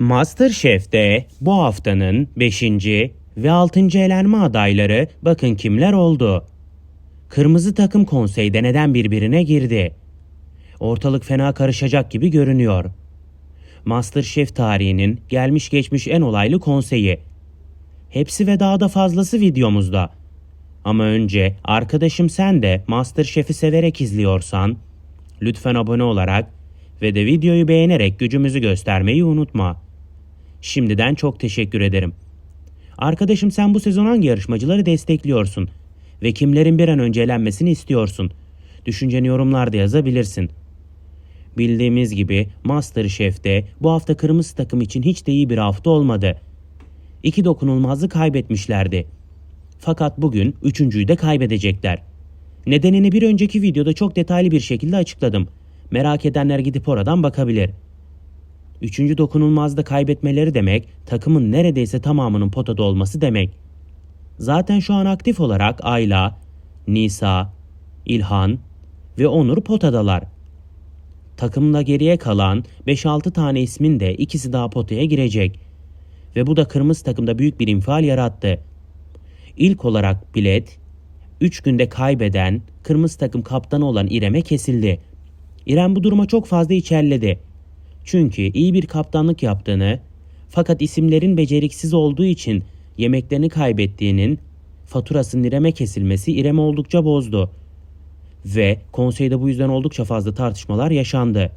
Masterchef'te bu haftanın 5. ve 6. elenme adayları bakın kimler oldu. Kırmızı takım konseyde neden birbirine girdi? Ortalık fena karışacak gibi görünüyor. Masterchef tarihinin gelmiş geçmiş en olaylı konseyi. Hepsi ve daha da fazlası videomuzda. Ama önce arkadaşım sen de Masterchef'i severek izliyorsan lütfen abone olarak ve de videoyu beğenerek gücümüzü göstermeyi unutma. Şimdiden çok teşekkür ederim. Arkadaşım sen bu sezon hangi yarışmacıları destekliyorsun ve kimlerin bir an önce elenmesini istiyorsun? Düşünceni yorumlarda yazabilirsin. Bildiğimiz gibi Masterchef'te bu hafta kırmızı takım için hiç de iyi bir hafta olmadı. İki dokunulmazı kaybetmişlerdi. Fakat bugün üçüncüyü de kaybedecekler. Nedenini bir önceki videoda çok detaylı bir şekilde açıkladım. Merak edenler gidip oradan bakabilir. Üçüncü dokunulmazda kaybetmeleri demek takımın neredeyse tamamının potada olması demek. Zaten şu an aktif olarak Ayla, Nisa, İlhan ve Onur potadalar. Takımda geriye kalan 5-6 tane ismin de ikisi daha potaya girecek. Ve bu da kırmızı takımda büyük bir infial yarattı. İlk olarak bilet 3 günde kaybeden kırmızı takım kaptanı olan İrem'e kesildi. İrem bu duruma çok fazla içerledi. Çünkü iyi bir kaptanlık yaptığını fakat isimlerin beceriksiz olduğu için yemeklerini kaybettiğinin faturasının İrem'e kesilmesi İrem'i oldukça bozdu. Ve konseyde bu yüzden oldukça fazla tartışmalar yaşandı.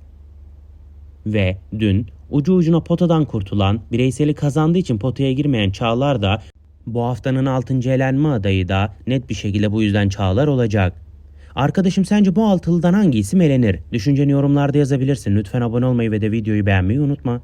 Ve dün ucu ucuna potadan kurtulan, bireyseli kazandığı için potaya girmeyen Çağlar da bu haftanın 6. elenme adayı da net bir şekilde bu yüzden Çağlar olacak. Arkadaşım sence bu altılıdan hangi isim elenir? Düşünceni yorumlarda yazabilirsin. Lütfen abone olmayı ve de videoyu beğenmeyi unutma.